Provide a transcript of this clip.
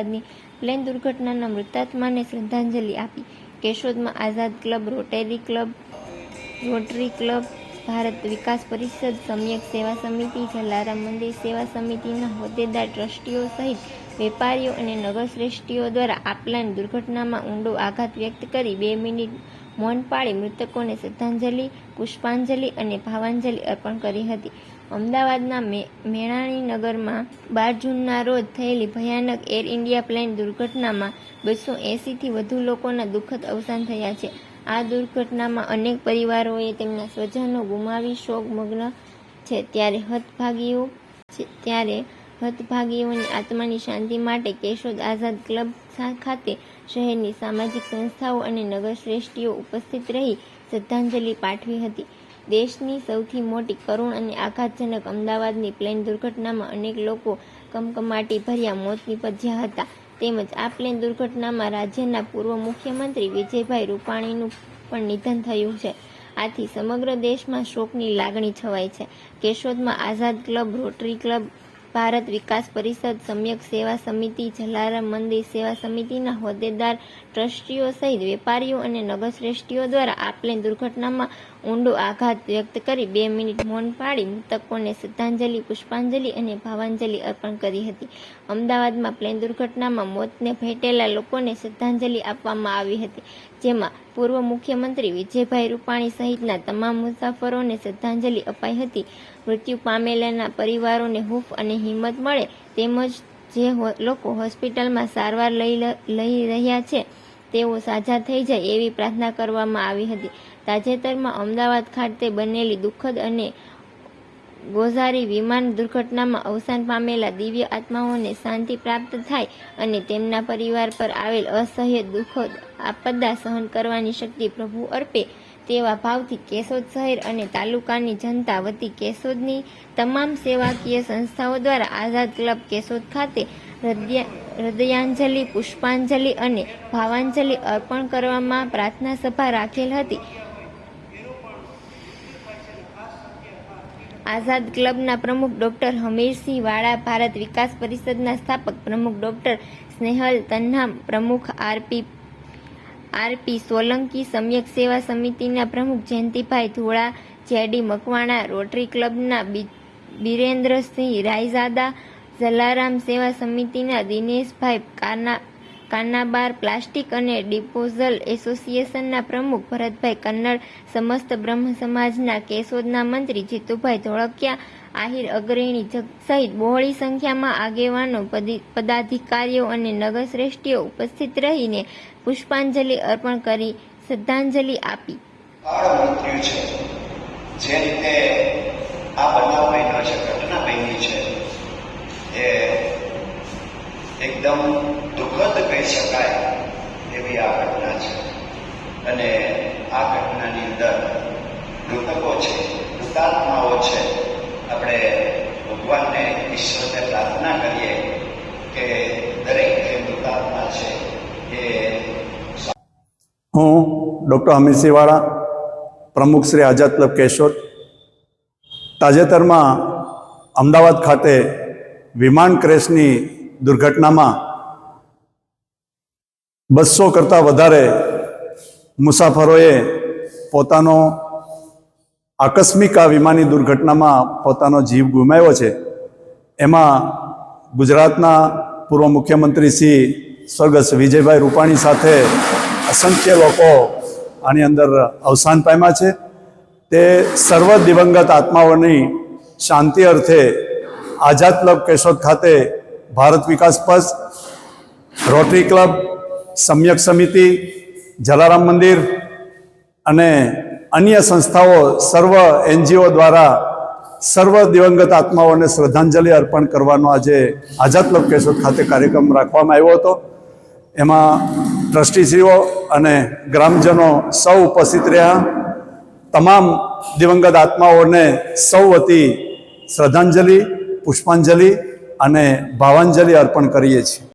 અમદાવાદની પ્લેન દુર્ઘટનાના મૃતાત્માને શ્રદ્ધાંજલિ આપી. કેશોદમાં Azad club, rotary club, rotary club, Bharat Vikas Parishad, Samyak Seva Samiti, Jalaram મંદિર સેવા સમિતિના હોદ્દેદાર ટ્રસ્ટીઓ સહિત વેપારીઓ અને નગરશ્રેષ્ઠીઓ દ્વારા આપલાની દુર્ઘટનામાં ઊંડો આઘાત વ્યક્ત કરી બે મિનિટ મૌન પાળી મૃતકોને શ્રદ્ધાંજલિ, પુષ્પાંજલિ અને ભાવાંજલિ અર્પણ કરી હતી. અમદાવાદના મેણાણીનગરમાં બાર જૂનના રોજ થયેલી ભયાનક એર ઇન્ડિયા પ્લેન દુર્ઘટનામાં બસો એંસીથી વધુ લોકોના દુઃખદ અવસાન થયા છે. આ દુર્ઘટનામાં અનેક પરિવારોએ તેમના સ્વજનો ગુમાવી શોકમગ્ન છે. ત્યારે હતભાગીઓ ત્યારે હતભાગીઓની આત્માની શાંતિ માટે કેશોદ આઝાદ ક્લબ ખાતે શહેરની સામાજિક સંસ્થાઓ અને નગરશ્રેષ્ઠીઓ ઉપસ્થિત રહી શ્રદ્ધાંજલિ પાઠવી હતી. દેશની સૌથી મોટી કરુણ અને આઘાતજનક અમદાવાદની પ્લેન દુર્ઘટનામાં અનેક લોકો કમકમાટી ભર્યા, મોત નિપજ્યા હતા. તેમજ આ પ્લેન દુર્ઘટનામાં રાજ્યના પૂર્વ મુખ્યમંત્રી વિજયભાઈ રૂપાણીનું પણ નિધન થયું છે. આથી સમગ્ર દેશમાં શોકની લાગણી છવાય છે. કેશોદમાં Azad club, rotary club, Bharat Vikas Parishad, Samyak Seva Samiti, Jalaram મંદિર સેવા સમિતિના હોદ્દેદાર, ટ્રસ્ટીઓ સહિત વેપારીઓ અને નગરશ્રેષ્ઠીઓ દ્વારા આ પ્લેન દુર્ઘટનામાં ઊંડો આઘાત વ્યક્ત કરી બે મિનિટ મૌન પાડી મૃતકોને શ્રદ્ધાંજલિ, પુષ્પાંજલિ અને ભાવાંજલિ અર્પણ કરી હતી. અમદાવાદમાં પ્લેન દુર્ઘટનામાં મોતને ભેટેલા લોકોને શ્રદ્ધાંજલિ આપવામાં આવી હતી, જેમાં પૂર્વ મુખ્યમંત્રી વિજયભાઈ રૂપાણી સહિતના તમામ મુસાફરોને શ્રદ્ધાંજલિ અપાઈ હતી. મૃત્યુ પામેલાના પરિવારોને હૂફ અને હિંમત મળે તેમજ જે લોકો હોસ્પિટલમાં સારવાર લઈ લઈ રહ્યા છે તેઓ સાજા થઈ જાય એવી પ્રાર્થના કરવામાં આવી હતી. તાજેતરમાં અમદાવાદ ખાતે બનેલી દુઃખદ અને ગોઝારી વિમાન દુર્ઘટનામાં અવસાન પામેલા દિવ્ય આત્માઓને શાંતિ પ્રાપ્ત થાય અને તેમના પરિવાર પર આવેલ અસહ્ય દુઃખદ આપદા સહન કરવાની શક્તિ પ્રભુ અર્પે તેવા ભાવથી કેશોદ શહેર અને તાલુકાની જનતા વતી કેશોદની તમામ સેવાકીય સંસ્થાઓ દ્વારા આઝાદ ક્લબ કેશોદ ખાતે હૃદય, હૃદયાંજલિ, પુષ્પાંજલિ અને ભાવાંજલિ અર્પણ કરવામાં પ્રાર્થના સભા રાખેલ હતી. આઝાદ ક્લબના પ્રમુખ ડોક્ટર હમીરસિંહ વાળા, ભારત વિકાસ પરિષદના સ્થાપક પ્રમુખ ડોક્ટર સ્નેહલ તન્હામ, પ્રમુખ આરપી આરપી સોલંકી, સમ્યક સેવા સમિતિના પ્રમુખ જયંતિભાઈ ધોળા, જેડી મકવાણા, રોટરી ક્લબના બિરેન્દ્રસિંહ રાયઝાદા જલારામ સેવા સમિતિના દિનેશભાઈ કાના, કાનાબાર પ્લાસ્ટિક અને ડિપોઝલ એસોસિએશનના પ્રમુખ ભરતભાઈ કન્નડ, સમસ્ત બ્રહ્મ સમાજના કેશોદના મંત્રી જીતુભાઈ ધોળકિયા, આહિર અગ્રણી સહિત બહોળી સંખ્યામાં આગેવાનો, પદી- પદાધિકારીઓ અને નગરશ્રેષ્ઠીઓ ઉપસ્થિત રહીને પુષ્પાંજલિ અર્પણ કરી શ્રદ્ધાંજલિ આપી. જે રીતે આ બનાવ બન્યો છે ઘટના બની છે. એ એકદમ દુઃખદ કહી શકાય એવી આ ઘટના છે. અને આ ઘટનાની અંદર મૃતકો છે મૃતાત્માઓ છે. આપણે ભગવાનને ઈશ્વરને પ્રાર્થના કરીએ કે દરેક જે મૃતાત્મા છે એ હું ડૉક્ટર હમીરસિંહવાળા પ્રમુખ શ્રી આઝાદ ક્લબ કેશોદ, તાજેતરમાં અમદાવાદ ખાતે વિમાન ક્રેશની દુર્ઘટનામાં બસો કરતાં વધારે મુસાફરોએ પોતાનો આકસ્મિક આ વિમાની દુર્ઘટનામાં પોતાનો જીવ ગુમાવ્યો છે. એમાં ગુજરાતના પૂર્વ મુખ્યમંત્રી શ્રી સ્વર્ગસ્થ વિજયભાઈ રૂપાણી સાથે અસંખ્ય લોકો આની અંદર અવસાન પામ્યા છે. તે સર્વ દિવંગત આત્માઓની શાંતિ અર્થે આઝાદ ક્લબ કેશોદ ખાતે ભારત વિકાસ પક્ષ રોટરી ક્લબ, સમ્યક સમિતિ, જલારામ મંદિર અને અન્ય સંસ્થાઓ સર્વ એનજીઓ દ્વારા સર્વ દિવંગત આત્માઓને શ્રદ્ધાંજલિ અર્પણ કરવાનો આજે આઝાદ ક્લબ કેશોદ ખાતે કાર્યક્રમ રાખવામાં આવ્યો હતો. એમાં ટ્રસ્ટીશ્રીઓ અને ગ્રામજનો સૌ ઉપસ્થિત રહ્યા. તમામ દિવંગત આત્માઓને સૌ વતી શ્રદ્ધાંજલિ પુષ્પાંજલિ અને ભાવાંજલિ અર્પણ કરીએ છીએ.